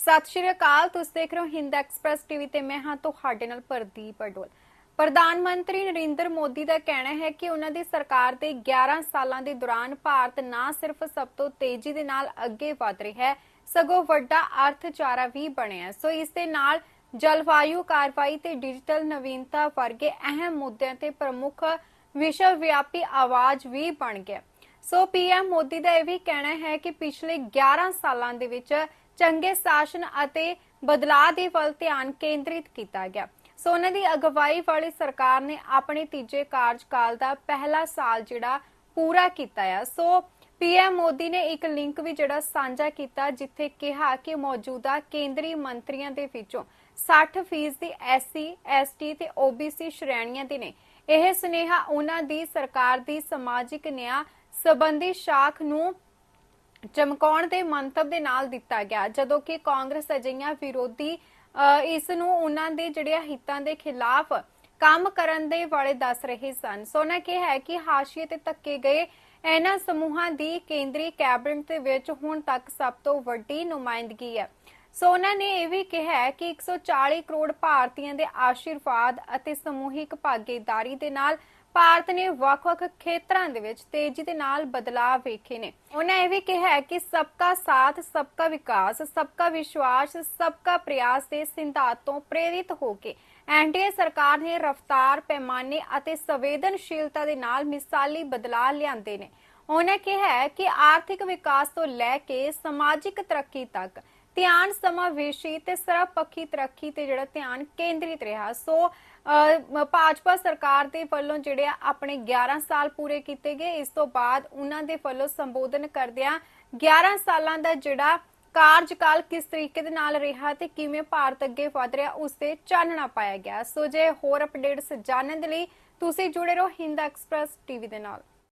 ਸਤਿ ਸ਼੍ਰੀ ਅਕਾਲ, ਤੁਸੀਂ ਦੇਖ ਰਹੇ ਹੋ ਹਿੰਦ ਐਕਸਪ੍ਰੈਸ ਟੀਵੀ ਤੇ ਮੈਂ ਹਾਂ ਤੁਹਾਡੇ ਨਾਲ ਪ੍ਰਦੀਪ ਅਡੋਲ। ਪ੍ਰਧਾਨ ਮੰਤਰੀ ਨਰਿੰਦਰ ਮੋਦੀ ਦਾ ਕਹਿਣਾ ਹੈ ਕਿ ਉਹਨਾਂ ਦੀ ਸਰਕਾਰ ਦੇ 11 ਸਾਲਾਂ ਦੇ ਦੌਰਾਨ ਭਾਰਤ ਨਾ ਸਿਰਫ ਸਭ ਤੋਂ ਤੇਜ਼ੀ ਦੇ ਨਾਲ ਅੱਗੇ ਵਧ ਰਿਹਾ ਹੈ, ਸਗੋਂ ਵੱਡਾ ਅਰਥਚਾਰਾ ਵੀ ਬਣਿਆ ਸੋ ਇਸ ਦੇ ਨਾਲ ਜਲਵਾਯੂ ਕਾਰਵਾਈ ਤੇ ਡਿਜੀਟਲ ਨਵੀਨਤਾ ਵਰਗੇ ਅਹਿਮ ਮੁੱਦਿਆਂ ਤੇ ਪ੍ਰਮੁੱਖ ਵਿਸ਼ਵ ਵਿਆਪੀ ਆਵਾਜ਼ ਵੀ ਬਣ ਗਿਆ ਸੋ ਪੀਐਮ ਮੋਦੀ ਦਾ ਇਹ ਵੀ ਕਹਿਣਾ ਹੈ ਕਿ ਪਿਛਲੇ 11 ਸਾਲਾਂ ਦੇ ਵਿੱਚ ਚੰਗੇ ਸ਼ਾਸਨ ਅਤੇ ਬਦਲਾਅ ਦੇ ਵੱਲ ਧਿਆਨ ਕੇਂਦਰਿਤ ਕੀਤਾ ਗਿਆ। ਸੋ ਉਹਨਾਂ ਦੀ ਅਗਵਾਈ ਵਾਲੀ ਸਰਕਾਰ ਨੇ ਆਪਣੇ ਤੀਜੇ ਕਾਰਜਕਾਲ ਦਾ ਪਹਿਲਾ ਸਾਲ ਜਿਹੜਾ ਪੂਰਾ ਕੀਤਾ ਹੈ ਸੋ ਪੀਐਮ ਮੋਦੀ ਨੇ ਇੱਕ ਲਿੰਕ ਵੀ ਜਿਹੜਾ ਸਾਂਝਾ ਕੀਤਾ, ਜਿੱਥੇ ਕਿਹਾ ਕਿ ਮੌਜੂਦਾ ਕੇਂਦਰੀ ਮੰਤਰੀਆਂ ਦੇ ਵਿੱਚੋਂ 60% ਦੀ ਐਸਸੀ, ਐਸਟੀ ਤੇ ਓਬੀਸੀ ਸ਼੍ਰੇਣੀਆਂ ਦੇ ਨੇ। ਇਹ ਸੁਨੇਹਾ ਉਹਨਾਂ ਦੀ ਸਰਕਾਰ ਦੀ ਸਮਾਜਿਕ ਨਿਆਂ ਸਬੰਧੀ ਸ਼ਾਖ ਨੂੰ ਚਮਕਾਉਣ ਦੇ ਮੰਤਵ ਦੇ ਨਾਲ ਦਿੱਤਾ ਗਿਆ, ਜਦੋਂ ਕਿ ਕਾਂਗਰਸ ਅਜਿਹੀਆਂ ਵਿਰੋਧੀ ਇਸ ਨੂੰ ਉਹਨਾਂ ਦੇ ਜਿਹੜੇ ਹਿੱਤਾਂ ਦੇ ਖਿਲਾਫ ਕੰਮ ਕਰਨ ਦੇ ਵਾਲੇ ਦੱਸ ਰਹੇ ਸਨ। ਸੋਨਾ ਕਿਹਾ ਹੈ ਕਿ ਹਾਸ਼ੀਏ ਤੇ ਧੱਕੇ ਗਏ ਇਹਨਾਂ ਸਮੂਹਾਂ ਦੀ ਕੇਂਦਰੀ ਕੈਬਨਿਟ ਦੇ ਵਿੱਚ ਹੁਣ ਤੱਕ ਸਭ ਤੋਂ ਵੱਡੀ ਨੁਮਾਇੰਦਗੀ ਹੈ। ਸੋਨਾ ਨੇ ਇਹ ਵੀ ਕਿਹਾ ਹੈ ਕਿ 140 ਕਰੋੜ ਭਾਰਤੀਆਂ ਦੇ ਆਸ਼ੀਰਵਾਦ ਅਤੇ ਸਮੂਹਿਕ ਭਾਗੀਦਾਰੀ ਦੇ ਨਾਲ ਭਾਰਤ ਨੇ ਵੱਖ-ਵੱਖ ਖੇਤਰਾਂ ਦੇ ਵਿੱਚ ਤੇਜ਼ੀ ਦੇ ਨਾਲ ਬਦਲਾਅ ਵੇਖੇ ਨੇ। ਉਹਨਾਂ ਇਹ ਵੀ ਕਿਹਾ ਕਿ ਸਬਕਾ ਸਾਥ, ਸਬਕਾ ਵਿਕਾਸ, ਸਬਕਾ ਵਿਸ਼ਵਾਸ, ਸਬਕਾ ਪ੍ਰਯਾਸ ਦੇ ਸਿਧਾਂਤ ਤੋਂ ਪ੍ਰੇਰਿਤ ਹੋ ਕੇ ਐਨਡੀਏ ਸਰਕਾਰ ਨੇ ਰਫ਼ਤਾਰ, ਪੈਮਾਨੇ ਅਤੇ ਸੰਵੇਦਨਸ਼ੀਲਤਾ ਦੇ ਨਾਲ ਮਿਸਾਲੀ ਬਦਲਾਅ ਲਿਆਂਦੇ ਨੇ। ਉਹਨਾਂ ਕਿਹਾ ਕਿ ਆਰਥਿਕ ਵਿਕਾਸ ਤੋਂ ਲੈ ਕੇ ਸਮਾਜਿਕ ਤਰੱਕੀ ਤੱਕ ਧਿਆਨ ਸਮਾਵੇਸ਼ੀ ਤੇ ਸਰਵਪੱਖੀ ਤਰੱਕੀ ਤੇ ਜਿਹੜਾ ਧਿਆਨ ਕੇਂਦਰਿਤ ਰਿਹਾ। ਸੋ ਭਾਜਪਾ ਸਰਕਾਰ ਦੇ ਵੱਲੋਂ ਜਿਹੜੇ ਆਪਣੇ 11 ਸਾਲ ਪੂਰੇ ਕੀਤੇ ਗਏ, ਇਸ ਤੋਂ ਬਾਅਦ ਉਹਨਾਂ ਦੇ ਵੱਲੋਂ ਸੰਬੋਧਨ ਕਰਦਿਆਂ 11 ਸਾਲਾਂ ਦਾ ਜਿਹੜਾ ਕਾਰਜਕਾਲ ਕਿਸ ਤਰੀਕੇ ਦੇ ਨਾਲ ਰਿਹਾ ਤੇ ਕਿਵੇਂ ਭਾਰਤ ਅੱਗੇ ਵਧ ਰਿਹਾ, ਉਸ ਤੇ ਚਾਨਣਾ ਪਾਇਆ ਗਿਆ। ਸੋ, ਜੇ ਹੋਰ ਅਪਡੇਟਸ ਜਾਣਨ ਦੇ ਲਈ ਤੁਸੀਂ ਜੁੜੇ ਰਹੋ ਹਿੰਦ ਐਕਸਪ੍ਰੈਸ ਟੀਵੀ ਦੇ ਨਾਲ।